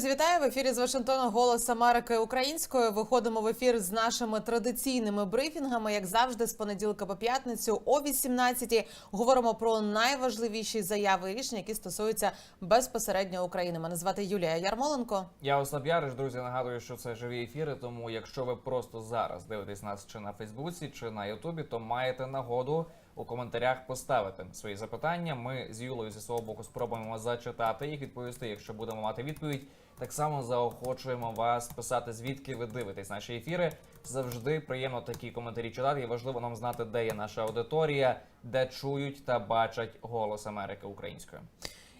Друзі, вітаю в ефірі з Вашингтона Голос Америки українською. Виходимо в ефір з нашими традиційними брифінгами, як завжди, з понеділка по п'ятницю о 18-й. Говоримо про найважливіші заяви і рішення, які стосуються безпосередньо України. Мене звати Юлія Ярмоленко. Я Остап Яриш, друзі. Нагадую, що це живі ефіри. Тому, якщо ви просто зараз дивитесь нас чи на Фейсбуці, чи на Ютубі, то маєте нагоду у коментарях поставити свої запитання. Ми з Юлею зі свого боку спробуємо зачитати їх, відповісти. Якщо будемо мати відповідь, так само заохочуємо вас писати, звідки ви дивитесь наші ефіри. Завжди приємно такі коментарі читати. І важливо нам знати, де є наша аудиторія, де чують та бачать голос Америки українською.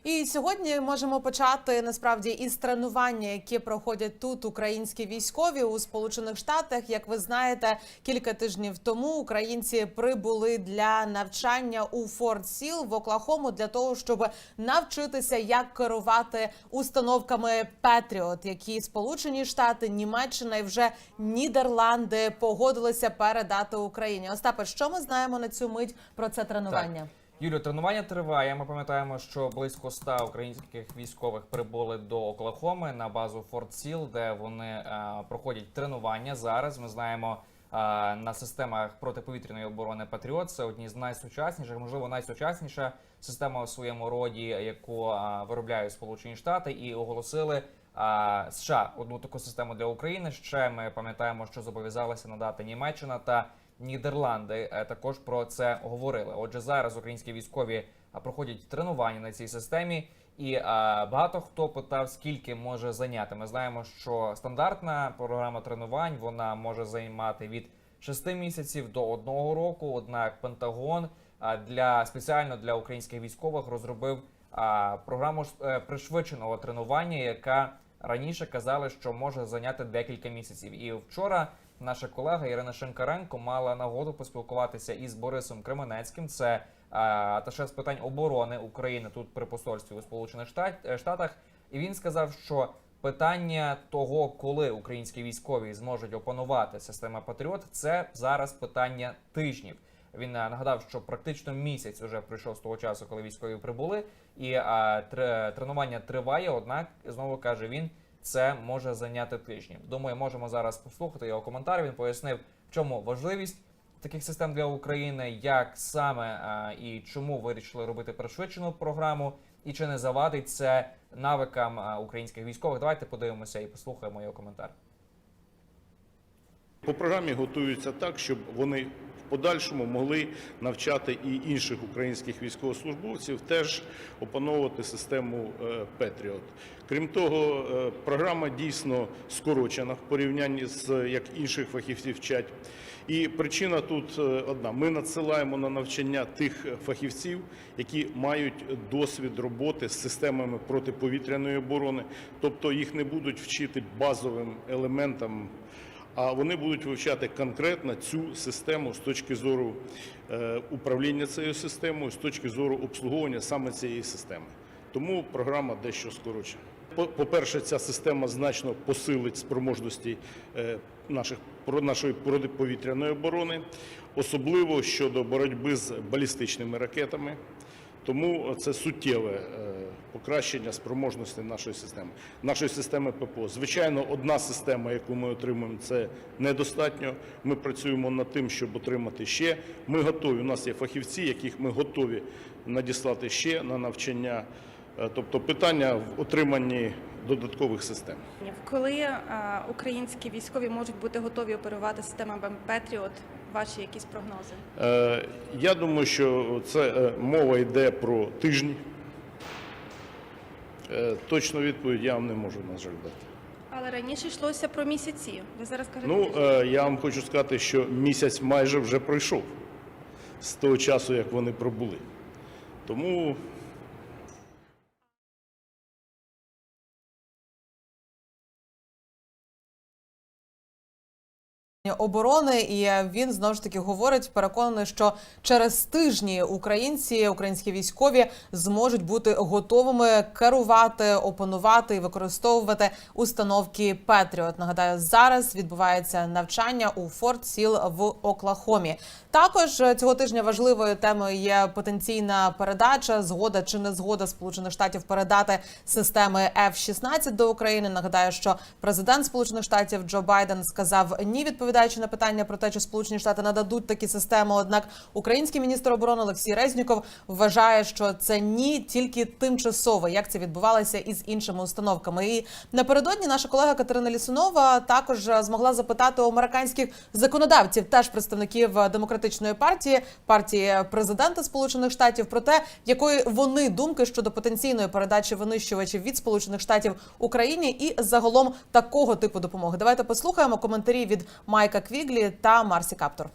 І сьогодні можемо почати насправді із тренування, які проходять тут українські військові у Сполучених Штатах. Як ви знаєте, кілька тижнів тому українці прибули для навчання у Форт Сіл в Оклахому для того, щоб навчитися, як керувати установками Петріот, які Сполучені Штати, Німеччина і вже Нідерланди погодилися передати Україні. Остапе, що ми знаємо на цю мить про це тренування? Юлю, тренування триває. Ми пам'ятаємо, що близько 100 українських військових прибули до Оклахоми на базу Форт Сіл, де вони е, проходять тренування. Зараз ми знаємо е, на системах протиповітряної оборони Патріот. Це одні з найсучасніших, можливо, найсучасніша система у своєму роді, яку е, виробляють Сполучені Штати, і оголосили. США одну таку систему для України. Ще ми пам'ятаємо, що зобов'язалася надати Німеччина та Нідерланди. Е, Також про це говорили. Отже, зараз українські військові проходять тренування на цій системі, і багато хто питав, скільки може зайняти. Ми знаємо, що стандартна програма тренувань вона може займати від 6 місяців до одного року. Однак Пентагон для спеціально для українських військових розробив програму е, пришвидшеного тренування, яка раніше казали, що може зайняти декілька місяців. І вчора наша колега Ірина Шенкаренко мала нагоду поспілкуватися із Борисом Кременецьким. Це а, аташе з питань оборони України тут при посольстві у Сполучених е, Штатах. І він сказав, що питання того, коли українські військові зможуть опанувати систему Патріот, це зараз питання тижнів. Він е, нагадав, що практично місяць вже пройшов з того часу, коли військові прибули, і а, тре- тренування триває. Однак знову каже він, це може зайняти тижні. Думаю, можемо зараз послухати його коментар. Він пояснив, в чому важливість таких систем для України, як саме а, і чому вирішили робити пришвидшену програму, і чи не завадить це навикам а, українських військових. Давайте подивимося і послухаємо його коментар. По програмі готуються так, щоб вони подальшому могли навчати і інших українських військовослужбовців теж опановувати систему е, Петріот. Крім того, е, програма дійсно скорочена в порівнянні з як інших фахівців вчать. І причина тут е, одна: ми надсилаємо на навчання тих фахівців, які мають досвід роботи з системами протиповітряної оборони, тобто їх не будуть вчити базовим елементам а вони будуть вивчати конкретно цю систему з точки зору е, управління цією системою, з точки зору обслуговування саме цієї системи. Тому програма дещо скорочена. По- По-перше, ця система значно посилить спроможності е, наших нашої протиповітряної оборони, особливо щодо боротьби з балістичними ракетами. Тому це суттєве е, покращення спроможності нашої системи, нашої системи ППО. Звичайно, одна система, яку ми отримуємо, це недостатньо. Ми працюємо над тим, щоб отримати ще. Ми готові. У нас є фахівці, яких ми готові надіслати ще на навчання. Е, Тобто питання в отриманні додаткових систем. Коли е, українські військові можуть бути готові оперувати системами Петріот, ваші якісь прогнози? Е, Я думаю, що це е, мова йде про тижні. Точну відповідь я вам не можу, на жаль, дати. Але раніше йшлося про місяці. Ви зараз кажете, Ну, е, я вам хочу сказати, що місяць майже вже пройшов з того часу, як вони пробули. Тому оборони, і він знову ж таки говорить, переконаний, що через тижні українці, українські військові зможуть бути готовими керувати, опанувати і використовувати установки Петріот. Нагадаю, зараз відбувається навчання у Форт Сіл в Оклахомі. Також цього тижня важливою темою є потенційна передача, згода чи не згода Сполучених Штатів передати системи F-16 до України. Нагадаю, що президент Сполучених Штатів Джо Байден сказав ні, відповідаючи на питання про те, чи Сполучені Штати нададуть такі системи. Однак український міністр оборони Олексій Резніков вважає, що це ні, тільки тимчасово, як це відбувалося із іншими установками. І напередодні наша колега Катерина Лісунова також змогла запитати у американських законодавців, теж представників демократичної партії, партії президента Сполучених Штатів, про те, якої вони думки щодо потенційної передачі винищувачів від Сполучених Штатів Україні і загалом такого типу допомоги. Давайте послухаємо коментарі від Майка Квіглі та Марсі Каптор.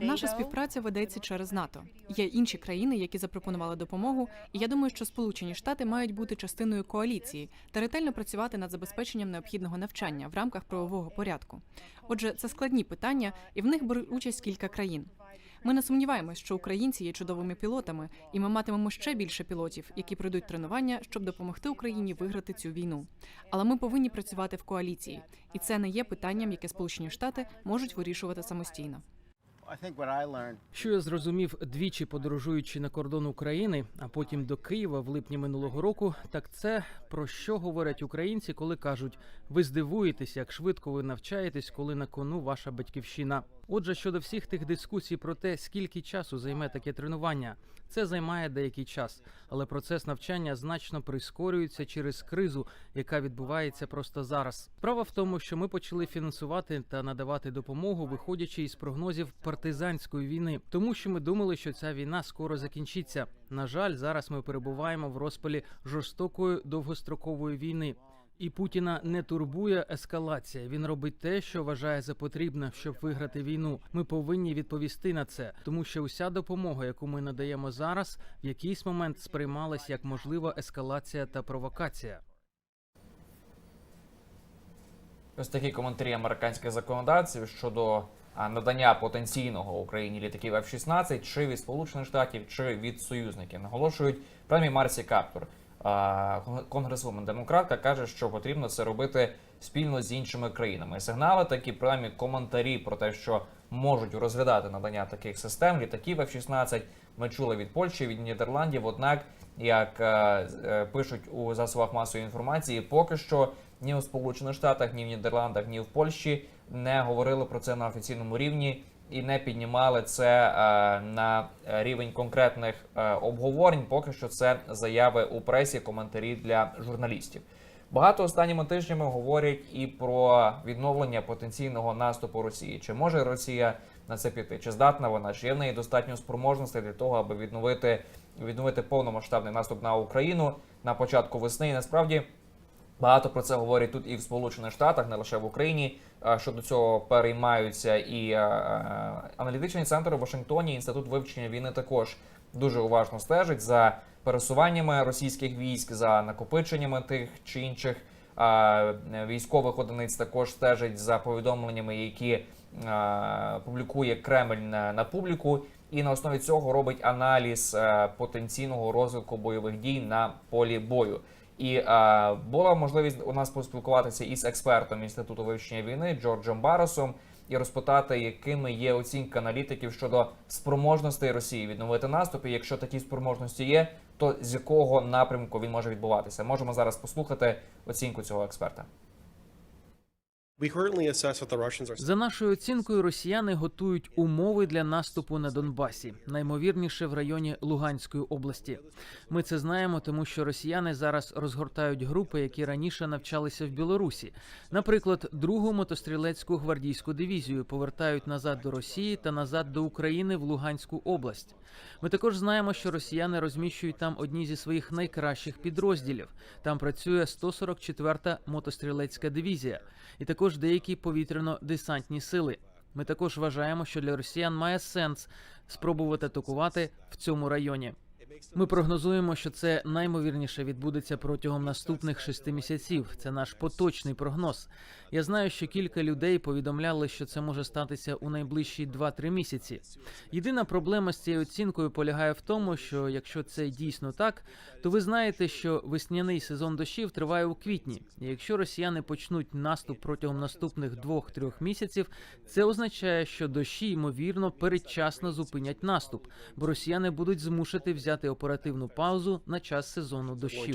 Наша співпраця ведеться через НАТО. Є інші країни, які запропонували допомогу, і я думаю, що Сполучені Штати мають бути частиною коаліції та ретельно працювати над забезпеченням необхідного навчання в рамках правового порядку. Отже, це складні питання, і в них беруть участь кілька країн. Ми не сумніваємось, що українці є чудовими пілотами, і ми матимемо ще більше пілотів, які пройдуть тренування, щоб допомогти Україні виграти цю війну. Але ми повинні працювати в коаліції, і це не є питанням, яке Сполучені Штати можуть вирішувати самостійно. Що я зрозумів двічі подорожуючи на кордон України, а потім до Києва в липні минулого року, так це про що говорять українці, коли кажуть: ви здивуєтесь, як швидко ви навчаєтесь, коли на кону ваша батьківщина. Отже, щодо всіх тих дискусій про те, скільки часу займе таке тренування, це займає деякий час, але процес навчання значно прискорюється через кризу, яка відбувається просто зараз. Справа в тому, що ми почали фінансувати та надавати допомогу, виходячи із прогнозів партизанської війни, тому що ми думали, що ця війна скоро закінчиться. На жаль, зараз ми перебуваємо в розпалі жорстокої довгострокової війни. І Путіна не турбує ескалація. Він робить те, що вважає за потрібне, щоб виграти війну. Ми повинні відповісти на це, тому що уся допомога, яку ми надаємо зараз, в якийсь момент сприймалась як можлива ескалація та провокація. Ось такі коментарі американських законодавців щодо надання потенційного Україні літаків F-16 чи від Сполучених Штатів, чи від союзників. Наголошують принаймні Марсі Каптор. Конгресвумен демократка каже, що потрібно це робити спільно з іншими країнами. Сигнали такі, принаймні коментарі про те, що можуть розглядати надання таких систем, літаків F-16, ми чули від Польщі, від Нідерландів. Однак, як е, е, пишуть у засобах масової інформації, поки що ні у Сполучених Штатах, ні в Нідерландах, ні в Польщі не говорили про це на офіційному рівні і не піднімали це е, на рівень конкретних е, обговорень. Поки що це заяви у пресі, коментарі для журналістів. Багато останніми тижнями говорять і про відновлення потенційного наступу Росії. Чи може Росія на це піти? Чи здатна вона? Чи є в неї достатньо спроможностей для того, аби відновити відновити повномасштабний наступ на Україну на початку весни? І насправді Багато про це говорять тут і в Сполучених Штатах, не лише в Україні. е, Що до цього переймаються і аналітичний центр у Вашингтоні, інститут вивчення війни також дуже уважно стежить за пересуваннями російських військ, за накопиченнями тих чи інших військових одиниць. Також стежить за повідомленнями, які публікує Кремль на, публіку, і на основі цього робить аналіз потенційного розвитку бойових дій на полі бою. І е, була можливість у нас поспілкуватися із експертом інституту вивчення війни Джорджем Баросом і розпитати, якими є оцінка аналітиків щодо спроможностей Росії відновити наступ. І якщо такі спроможності є, то з якого напрямку він може відбуватися? Можемо зараз послухати оцінку цього експерта. За нашою оцінкою, росіяни готують умови для наступу на Донбасі, наймовірніше в районі Луганської області. Ми це знаємо, тому що росіяни зараз розгортають групи, які раніше навчалися в Білорусі. Наприклад, другу мотострілецьку гвардійську дивізію повертають назад до Росії та назад до України в Луганську область. Ми також знаємо, що росіяни розміщують там одні зі своїх найкращих підрозділів. Там працює 144-та мотострілецька дивізія, і також деякі повітряно-десантні сили. Ми також вважаємо, що для росіян має сенс спробувати атакувати в цьому районі. Ми прогнозуємо, що це наймовірніше відбудеться протягом наступних шести місяців. Це наш поточний прогноз. Я знаю, що кілька людей повідомляли, що це може статися у найближчі 2-3 місяці. Єдина проблема з цією оцінкою полягає в тому, що якщо це дійсно так, то ви знаєте, що весняний сезон дощів триває у квітні. І якщо росіяни почнуть наступ протягом наступних 2-3 місяців, це означає, що дощі ймовірно передчасно зупинять наступ, бо росіяни будуть змушені взяти оперативну паузу на час сезону дощів.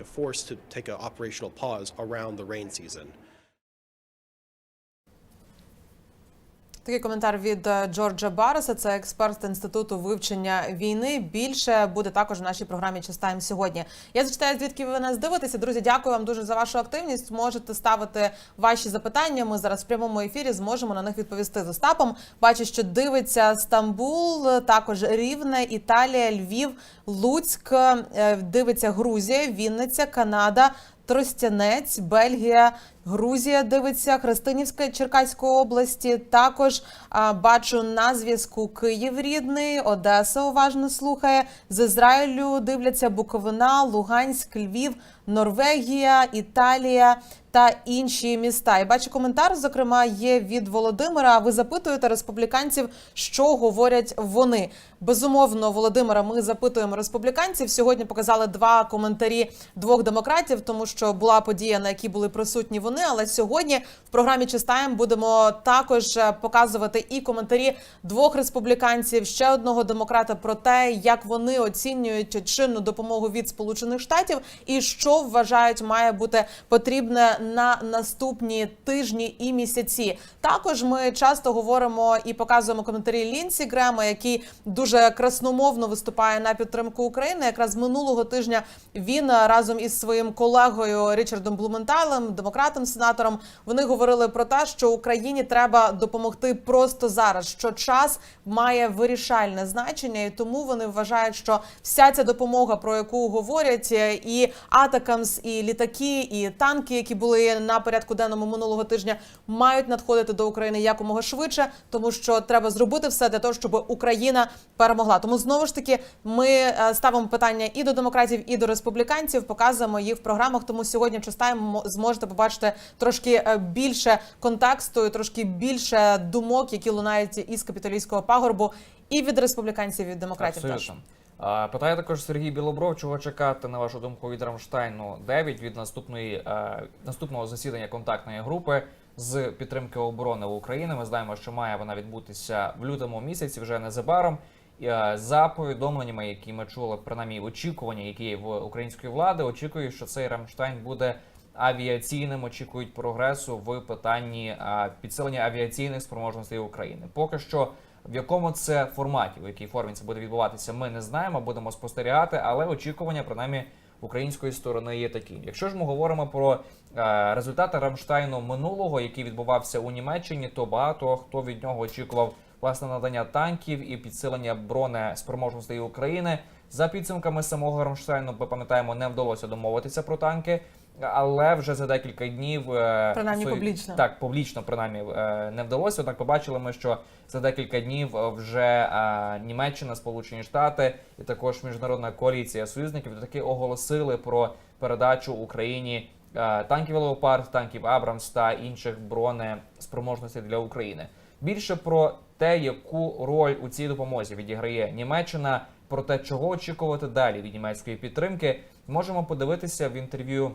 Такий коментар від е, Джорджа Барреса, це експерт інституту вивчення війни. Більше буде також в нашій програмі Частаєм сьогодні. Я зачитаю, звідки ви нас дивитеся. Друзі, дякую вам дуже за вашу активність. Можете ставити ваші запитання. Ми зараз в прямому ефірі зможемо на них відповісти з Остапом. Бачу, що дивиться Стамбул, також Рівне, Італія, Львів, Луцьк, е, дивиться Грузія, Вінниця, Канада. Тростянець, Бельгія, Грузія дивиться, Христинівська Черкаської області. Також а, бачу на зв'язку Київ рідний, Одеса уважно слухає. З Ізраїлю дивляться Буковина, Луганськ, Львів, Норвегія, Італія та інші міста. І бачу коментар, зокрема, є від Володимира. Ви запитуєте республіканців, що говорять вони. Безумовно, Володимира, ми запитуємо республіканців. Сьогодні показали два коментарі двох демократів, тому що була подія, на якій були присутні вони. Але сьогодні в програмі Чистаєм будемо також е, показувати і коментарі двох республіканців, ще одного демократа про те, як вони оцінюють чинну допомогу від Сполучених Штатів і що вважають має бути потрібне на наступні тижні і місяці. Також ми часто говоримо і показуємо коментарі Лінсі Грема, який дуже красномовно виступає на підтримку України. Якраз минулого тижня він е, разом із своїм колегою Річардом Блументалем, демократом, сенатором, вони говорили про те, що Україні треба допомогти просто зараз. Що час має вирішальне значення, і тому вони вважають, що вся ця допомога, про яку говорять, е, і Атакамс, і літаки, і танки, які були на порядку денному минулого тижня, мають надходити до України якомога швидше, тому що треба зробити все для того, щоб Україна перемогла. Тому знову ж таки ми е, ставимо питання і до демократів, і до республіканців, показуємо їх в програмах. Тому сьогодні в Частаєм зможете побачити трошки е, більше контексту, і трошки більше думок, які лунають із капітолійського пагорбу, і від республіканців, і від демократів. Абсолютно. А, Питає також Сергій Білобров, чого чекати на вашу думку від Рамштайну 9 від наступної е, наступного засідання контактної групи з підтримки оборони України. Ми знаємо, що має вона відбутися в лютому місяці, вже незабаром. Е, За повідомленнями, які ми чули, принаймні очікування, які є в української влади, очікують, що цей Рамштайн буде авіаційним. Очікують прогресу в питанні е, підсилення авіаційних спроможностей України. Поки що в якому це форматі, в якій формі це буде відбуватися, ми не знаємо, будемо спостерігати, але очікування, принаймні, української сторони є такі. Якщо ж ми говоримо про е, результати Рамштайну минулого, який відбувався у Німеччині, то багато хто від нього очікував власне надання танків і підсилення бронеспроможностей України. За підсумками самого Рамштайну, ми пам'ятаємо, не вдалося домовитися про танки. Але вже за декілька днів е, Принаймні свої- публічно. так публічно принаймні е, не вдалося. Однак побачили ми, що за декілька днів е, вже Німеччина, Сполучені Штати і також міжнародна коаліція союзників таки оголосили про передачу Україні танків Леопард, танків Абрамс та інших бронеспроможностей для України. Більше про те, яку роль у цій допомозі відіграє Німеччина, про те, чого очікувати далі від німецької підтримки, можемо подивитися в інтерв'ю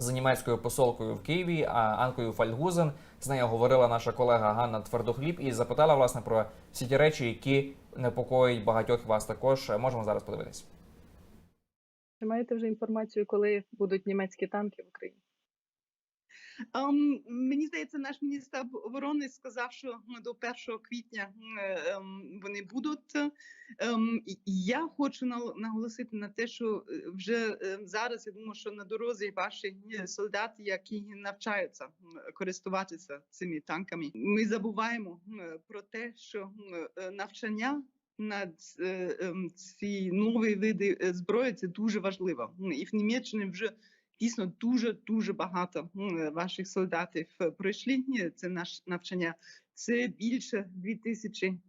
з німецькою посолкою в Києві Анкою Фальгузен. З нею говорила наша колега Ганна Твердохліб і запитала власне про всі ті речі, які непокоїть багатьох вас також. Можемо зараз подивитись. Чи маєте вже інформацію, коли будуть німецькі танки в Україні? Мені здається, наш міністр оборони сказав, що ну, до 1 квітня ем, вони будуть. Ем, я хочу наголосити на те, що е, вже е, зараз я думаю, що на дорозі ваші е, солдати, які навчаються користуватися цими танками, ми забуваємо про те, що навчання. На ем, ці нові види зброї це дуже важливо. І в Німеччині вже дійсно дуже дуже багато ваших солдатів пройшли це наш навчання. Це більше 2000 ем,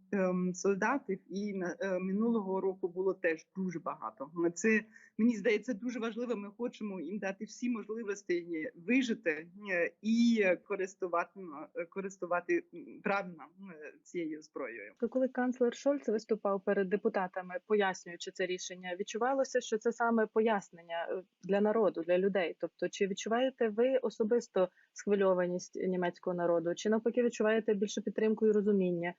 солдатів, і е, минулого року було теж дуже багато. Це мені здається дуже важливо. Ми хочемо їм дати всі можливості е, вижити е, і користувати користувати правильно цією зброєю. Коли канцлер Шольц виступав перед депутатами, пояснюючи це рішення, відчувалося, що це саме пояснення для народу, для людей. Тобто, чи відчуваєте ви особисто схвильованість німецького народу, чи навпаки відчуваєте більше підтримку і розуміння?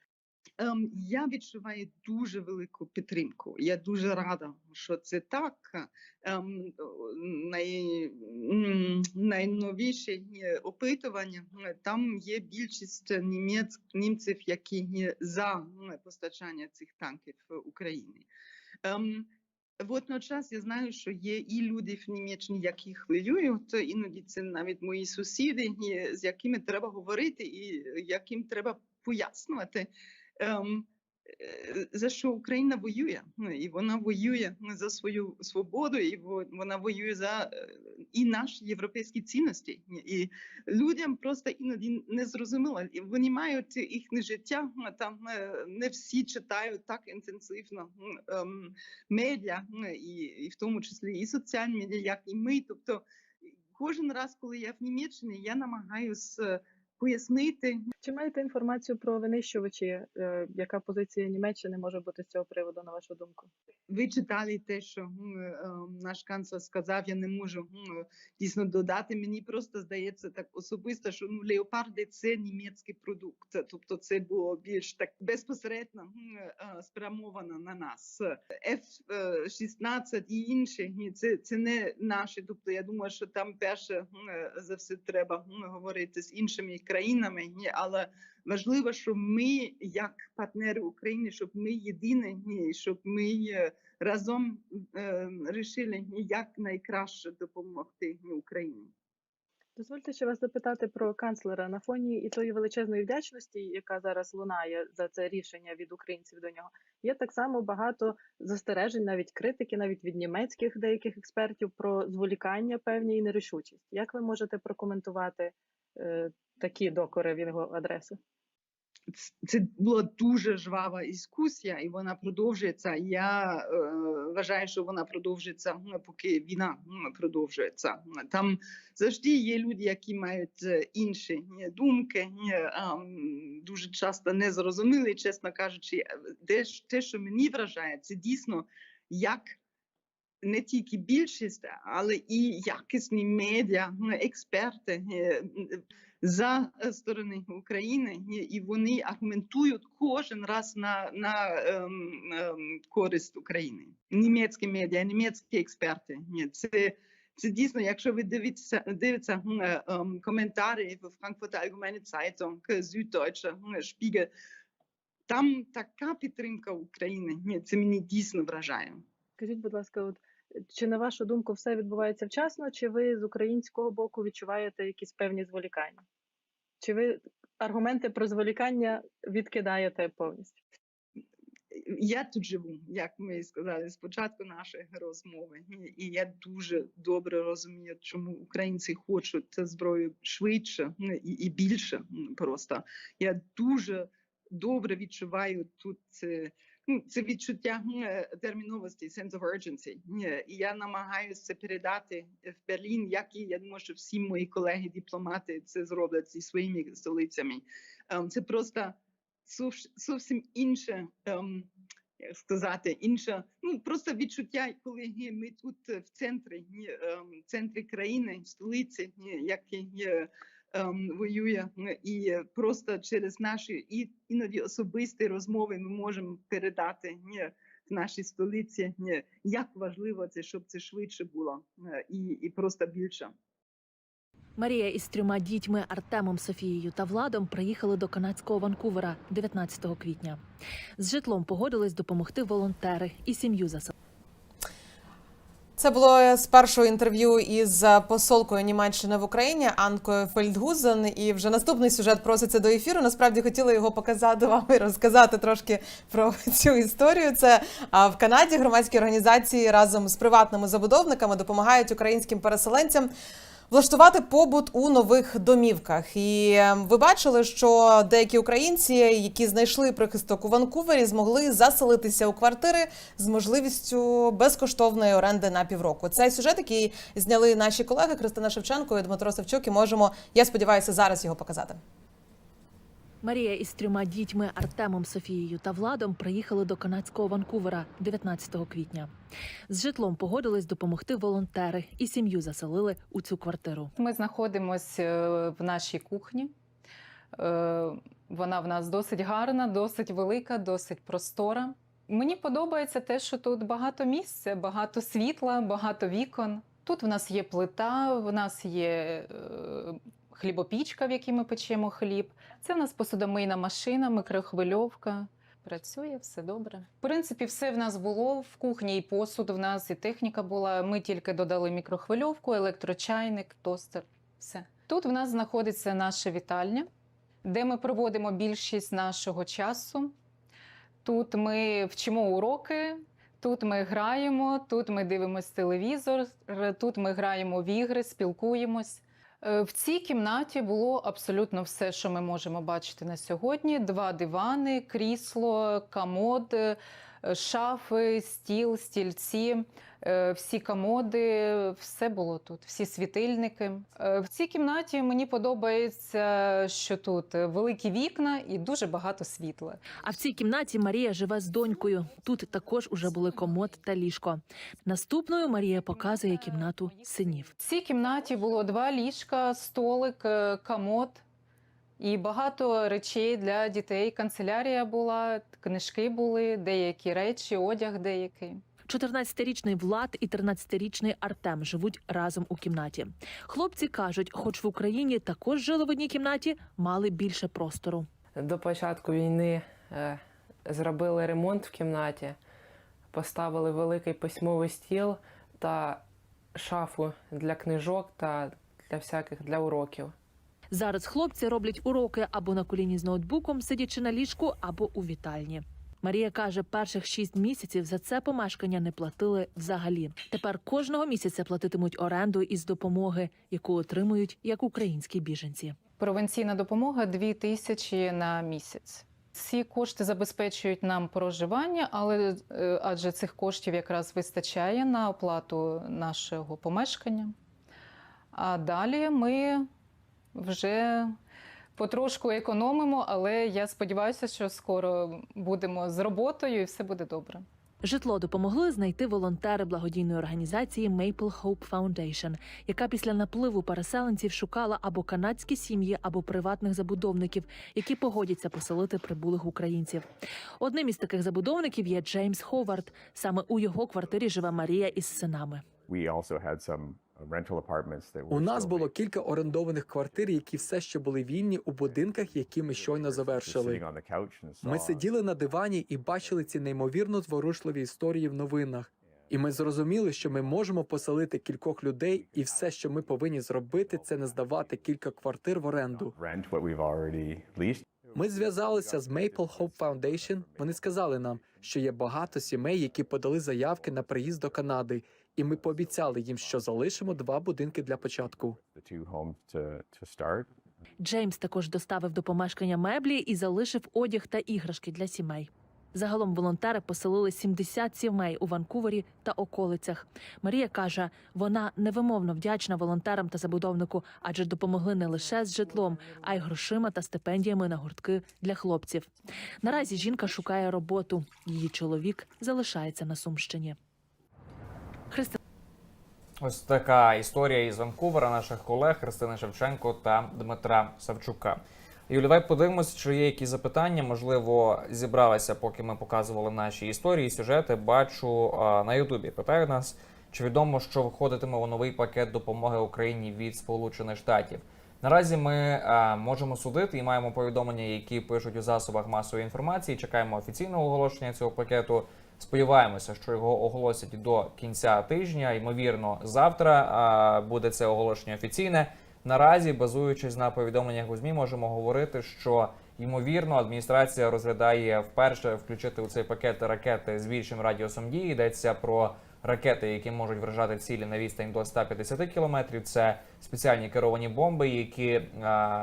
Ем, я відчуваю дуже велику підтримку. Я дуже рада, що це так. Ем, най, найновіші опитування там є більшість німець, німців, які за постачання цих танків Україні. Ем, Водночас я знаю, що є і люди в Німеччині, які хвилюють. Іноді це навіть мої сусіди, з якими треба говорити, і яким треба пояснювати, ем, е, за що Україна воює. Ну, І вона воює за свою свободу, і вона воює за е, і наші європейські цінності. І людям просто іноді не зрозуміло. Вони мають їхнє життя, там е, не всі читають так інтенсивно ем, медіа, ну, і, і в тому числі і соціальні медіа, як і ми. Тобто кожен раз, коли я в Німеччині, я намагаюся пояснити, Чи маєте інформацію про винищувачі? Е, Яка позиція Німеччини може бути з цього приводу, на вашу думку? ви читали те, що е, наш канцлер сказав, я не можу дійсно додати. Мені просто здається так особисто, що ну леопарди це німецький продукт. Тобто це було більш так безпосередньо е, спрямовано на нас. F-16 і інші це, це не наші. Тобто я думаю, що там перше е, за все треба говорити з іншими країнами, ні, але важливо, що ми, як партнери України, щоб ми єдині, ні, щоб ми е, разом е, як найкраще допомогти Україні. Дозвольте ще вас запитати про канцлера на фоні і тої величезної вдячності, яка зараз лунає за це рішення від українців до нього. Є так само багато застережень, навіть критики, навіть від німецьких деяких експертів про зволікання певні і нерішучість. Як ви можете прокоментувати такі докори в його адресу? Це була дуже жвава дискусія, і вона продовжується. Я е, вважаю, що вона продовжиться, поки війна продовжується. Там завжди є люди, які мають е, інші думки, дуже часто не зрозуміли, чесно кажучи, Е, те, що мені вражає, це дійсно як. Не тільки більшість, але і якісні медіа, ну, експерти е, за сторони України, і- вони аргументують кожен раз на, на ем, ем, користь України. Німецькі медіа, німецькі експерти. Це, це дійсно, якщо ви м, е, ем, коментарі в Frankfurter Allgemeine Zeitung, Süddeutsche, Spiegel, там така підтримка України. Це мені дійсно вражає. Скажіть, будь ласка, от чи на вашу думку все відбувається вчасно, чи ви з українського боку відчуваєте якісь певні зволікання? Чи ви аргументи про зволікання відкидаєте повністю? я тут живу, як ми сказали спочатку нашої розмови, і- я дуже добре розумію, чому українці хочуть цю зброю швидше і більше. Просто я дуже добре відчуваю тут це. Ну, це відчуття е, терміновості, sense of urgency. І я намагаюся це передати в Берлін, як і я думаю, що всі мої колеги-дипломати це зроблять зі своїми столицями. Ем, Це просто зовсім інше, ем, як сказати, інше, ну просто відчуття, коли ми тут е, в центрі, ем, в центрі країни, в столиці, ні, який є, ем, воює, і просто через наші і іноді особисті розмови ми можемо передати ні, в нашій столиці, ні, як важливо це, щоб це швидше було е, і, і просто більше. Марія із трьома дітьми Артемом, Софією та Владом приїхали до канадського Ванкувера 19 квітня. З житлом погодились допомогти волонтери і сім'ю заселили. Це було з першого інтерв'ю із посолкою Німеччини в Україні Анкою Фельдгузен. І вже наступний сюжет проситься до ефіру. Насправді хотіла його показати вам і розказати трошки про цю історію. Це в Канаді громадські організації разом з приватними забудовниками допомагають українським переселенцям влаштувати побут у нових домівках. І е, ви бачили, що деякі українці, які знайшли прихисток у Ванкувері, змогли заселитися у квартири з можливістю безкоштовної оренди на півроку. Це сюжет, який зняли наші колеги Христина Шевченко і Дмитро Савчук. І можемо, я сподіваюся, зараз його показати. Марія із трьома дітьми Артемом, Софією та Владом приїхали до канадського Ванкувера 19 квітня. З житлом погодились допомогти волонтери і сім'ю заселили у цю квартиру. Ми знаходимося в нашій кухні. Е, Вона в нас досить гарна, досить велика, досить простора. Мені подобається те, що тут багато місця, багато світла, багато вікон. Тут в нас є плита, в нас є е, хлібопічка, в якій ми печемо хліб. Це в нас посудомийна машина, микрохвильовка. Працює все добре. В принципі, все в нас було в кухні, і посуд в нас, і техніка була. Ми тільки додали мікрохвильовку, електрочайник, тостер. Все. Тут в нас знаходиться наша вітальня, де ми проводимо більшість нашого часу. Тут ми вчимо уроки, тут ми граємо, тут ми дивимося телевізор, тут ми граємо в ігри, спілкуємось. Е, В цій кімнаті було абсолютно все, що ми можемо бачити на сьогодні: два дивани, крісло, комод, е, шафи, стіл, стільці, е, всі комоди, все було тут, всі світильники. Е, В цій кімнаті мені подобається, що тут великі вікна і дуже багато світла. А в цій кімнаті Марія живе з донькою. Тут також уже були комод та ліжко. Наступною Марія показує кімнату синів. В цій кімнаті було два ліжка, столик, е, комод і багато речей для дітей. Канцелярія була, книжки були, деякі речі, одяг деякий. 14-річний Влад і 13-річний Артем живуть разом у кімнаті. Хлопці кажуть, хоч в Україні також жили в одній кімнаті, мали більше простору. До початку війни е, зробили ремонт в кімнаті, поставили великий письмовий стіл та шафу для книжок та для всяких для уроків. Зараз хлопці роблять уроки або на коліні з ноутбуком, сидячи на ліжку, або у вітальні. Марія каже, перших шість місяців за це помешкання не платили взагалі. Тепер кожного місяця платитимуть оренду із допомоги, яку отримують як українські біженці. Провінційна допомога 2 тисячі на місяць. Ці кошти забезпечують нам проживання, але е, адже цих коштів якраз вистачає на оплату нашого помешкання. А далі ми вже потрошку економимо, але я сподіваюся, що скоро будемо з роботою і все буде добре. Житло допомогли знайти волонтери благодійної організації Maple Hope Foundation, яка після напливу переселенців шукала або канадські сім'ї, або приватних забудовників, які погодяться поселити прибулих українців. Одним із таких забудовників є Джеймс Ховард. Саме у його квартирі живе Марія із синами. У нас було кілька орендованих квартир, які все ще були вільні у будинках, які ми щойно завершили. Ми сиділи на дивані і бачили ці неймовірно зворушливі історії в новинах. І ми зрозуміли, що ми можемо поселити кількох людей, і все, що ми повинні зробити, це не здавати кілька квартир в оренду. Ми зв'язалися з Maple Hope Foundation. Вони сказали нам, що є багато сімей, які подали заявки на приїзд до Канади, і ми пообіцяли їм, що залишимо два будинки для початку. Джеймс також доставив до помешкання меблі і залишив одяг та іграшки для сімей. Загалом волонтери поселили 70 сімей у Ванкувері та околицях. Марія каже, вона невимовно вдячна волонтерам та забудовнику, адже допомогли не лише з житлом, а й грошима та стипендіями на гуртки для хлопців. Наразі жінка шукає роботу. Її чоловік залишається на Сумщині. Христина Ось така історія із Ванкувера наших колег Христини Шевченко та Дмитра Савчука. Юлі, давай подивимось, чи є якісь запитання. Можливо, зібралися, поки ми показували наші історії, сюжети. Бачу на Ютубі. Питають нас, чи відомо, що виходитиме у новий пакет допомоги Україні від Сполучених Штатів. Наразі ми а, можемо судити і маємо повідомлення, які пишуть у засобах масової інформації. Чекаємо офіційного оголошення цього пакету. Сподіваємося, що його оголосять до кінця тижня. Ймовірно, завтра буде це оголошення офіційне. Наразі, базуючись на повідомленнях у ЗМІ, можемо говорити, що ймовірно адміністрація розглядає вперше включити у цей пакет ракети з більшим радіусом дії. Йдеться про ракети, які можуть вражати цілі на відстань до 150 кілометрів. Це спеціальні керовані бомби, які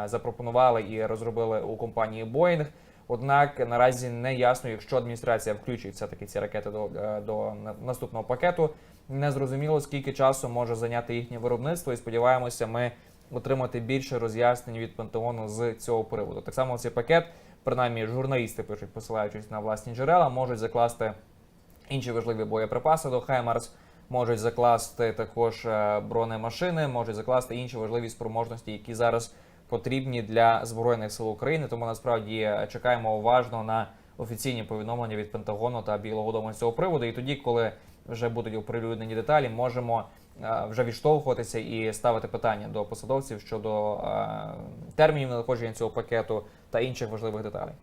запропонували і розробили у компанії Boeing. Однак наразі не ясно, якщо адміністрація включить все таки ці ракети до, е, до наступного пакету. Не зрозуміло, скільки часу може зайняти їхнє виробництво, і сподіваємося, ми отримати більше роз'яснень від Пентагону з цього приводу. Так само цей пакет, принаймні, журналісти пишуть, посилаючись на власні джерела, можуть закласти інші важливі боєприпаси до Хаймарс, можуть закласти також е, бронемашини, можуть закласти інші важливі спроможності, які зараз потрібні для збройних сил України. Тому насправді е, чекаємо уважно на офіційні повідомлення від Пентагону та Білого Дому з цього приводу. І тоді, коли вже будуть оприлюднені деталі, можемо е, вже відштовхуватися і ставити питання до посадовців щодо е, термінів надходження цього пакету та інших важливих деталей.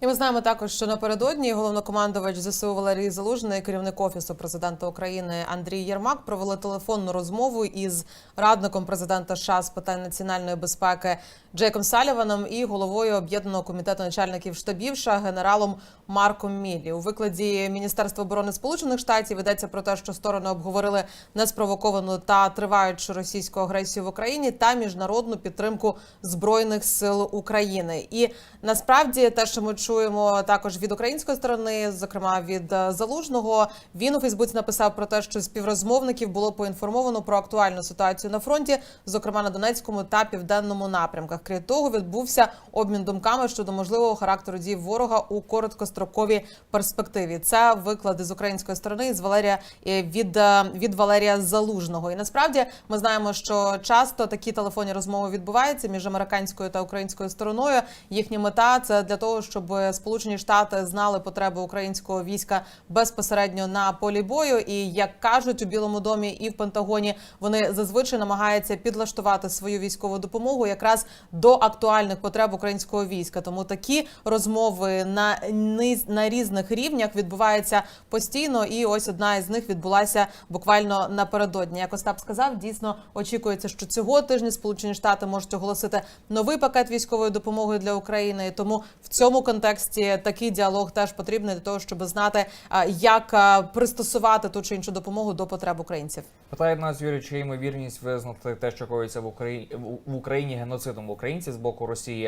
І ми знаємо також, що напередодні головнокомандувач ЗСУ Валерій Залужний, керівник офісу президента України Андрій Єрмак провели телефонну розмову із радником президента США з питань національної безпеки Джейком Саліваном і головою об'єднаного комітету начальників штабів США генералом Марком Міллі. У викладі Міністерства оборони Сполучених Штатів йдеться про те, що сторони обговорили неспровоковану та триваючу російську агресію в Україні та міжнародну підтримку збройних сил України. І насправді те, що ми чуємо також від української сторони, зокрема від е, залужного, він у Фейсбуці написав про те, що співрозмовників було поінформовано про актуальну ситуацію на фронті, зокрема на Донецькому та південному напрямках. Крім того, відбувся обмін думками щодо можливого характеру дій ворога у короткостроковій перспективі. Це виклади з української сторони з Валерія е, від, е, від Валерія Залужного. І насправді ми знаємо, що часто такі телефонні розмови відбуваються між американською та українською стороною. Їхня мета це для того, щоб Сполучені Штати знали потреби українського війська безпосередньо на полі бою. І як кажуть у Білому домі і в Пентагоні, вони зазвичай намагаються підлаштувати свою військову допомогу якраз до актуальних потреб українського війська. Тому такі розмови на низ на різних рівнях відбуваються постійно. І ось одна із них відбулася буквально напередодні. Як Остап сказав, дійсно очікується, що цього тижня Сполучені Штати можуть оголосити новий пакет військової допомоги для України. Тому в цьому контексті такий діалог теж потрібний для того, щоб знати, як пристосувати ту чи іншу допомогу до потреб українців. Питають нас, Юрій, чи ймовірність визнати те, що коїться в Україні в Україні геноцидом українців з боку Росії.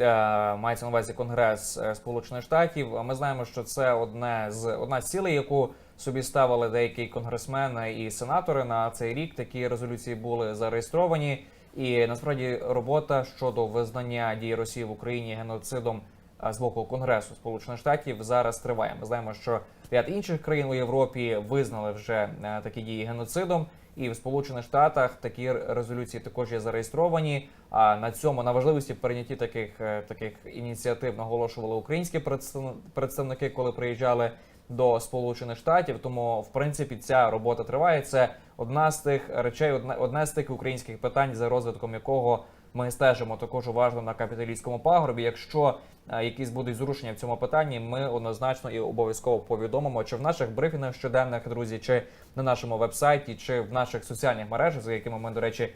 е, Мається на увазі Конгрес е, Сполучених Штатів. Ми знаємо, що це одне з одна з цілей, яку собі ставили деякі конгресмени і сенатори на цей рік. Такі резолюції були зареєстровані. І насправді робота щодо визнання дій Росії в Україні геноцидом з боку Конгресу Сполучених Штатів зараз триває. Ми знаємо, що ряд інших країн у Європі визнали вже е, такі дії геноцидом, і в Сполучених Штатах такі резолюції також є зареєстровані. А на цьому на важливості прийнятті таких е, таких ініціатив наголошували українські представ- представники, коли приїжджали до Сполучених Штатів. Тому, в принципі, ця робота триває. Це одна з тих речей, одне, з тих українських питань, за розвитком якого ми стежимо також уважно на капіталістському пагорбі. Якщо е, якісь будуть зрушення в цьому питанні, ми однозначно і обов'язково повідомимо, чи в наших брифінгах щоденних друзі, чи на нашому вебсайті, чи в наших соціальних мережах, за якими ми, до речі, е,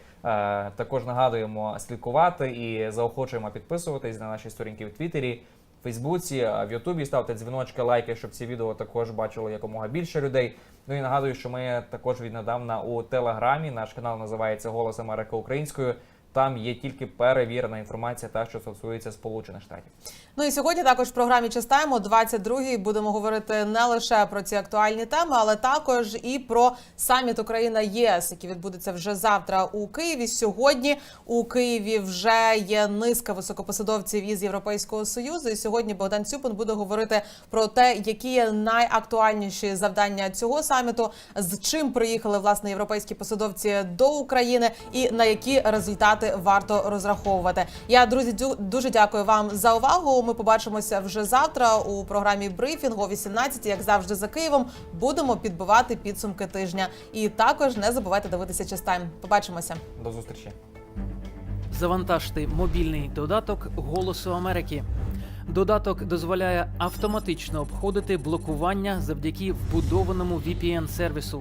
також нагадуємо слідкувати і заохочуємо підписуватись на наші сторінки в Твіттері. Фейсбуці, в Ютубі ставте дзвіночки, лайки, щоб ці відео також бачило якомога більше людей. Ну і нагадую, що ми також віднедавна у Телеграмі. Наш канал називається Голос Америки Українською. Там є тільки перевірена інформація, та що стосується Сполучених Штатів. Ну і сьогодні також в програмі Чистаємо 22-й будемо говорити не лише про ці актуальні теми, але також і про саміт Україна ЄС, який відбудеться вже завтра у Києві. Сьогодні у Києві вже є низка високопосадовців із Європейського союзу. І сьогодні Богдан Цюпин буде говорити про те, які є найактуальніші завдання цього саміту, з чим приїхали власне європейські посадовці до України, і на які результати варто розраховувати. Я друзі дю- дуже дякую вам за увагу. Ми побачимося вже завтра у програмі брифінг о 18, як завжди за Києвом. Будемо підбивати підсумки тижня. І також не забувайте дивитися частайм. Побачимося. До зустрічі. Завантажте мобільний додаток Голосу Америки. Додаток дозволяє автоматично обходити блокування завдяки вбудованому VPN-сервісу.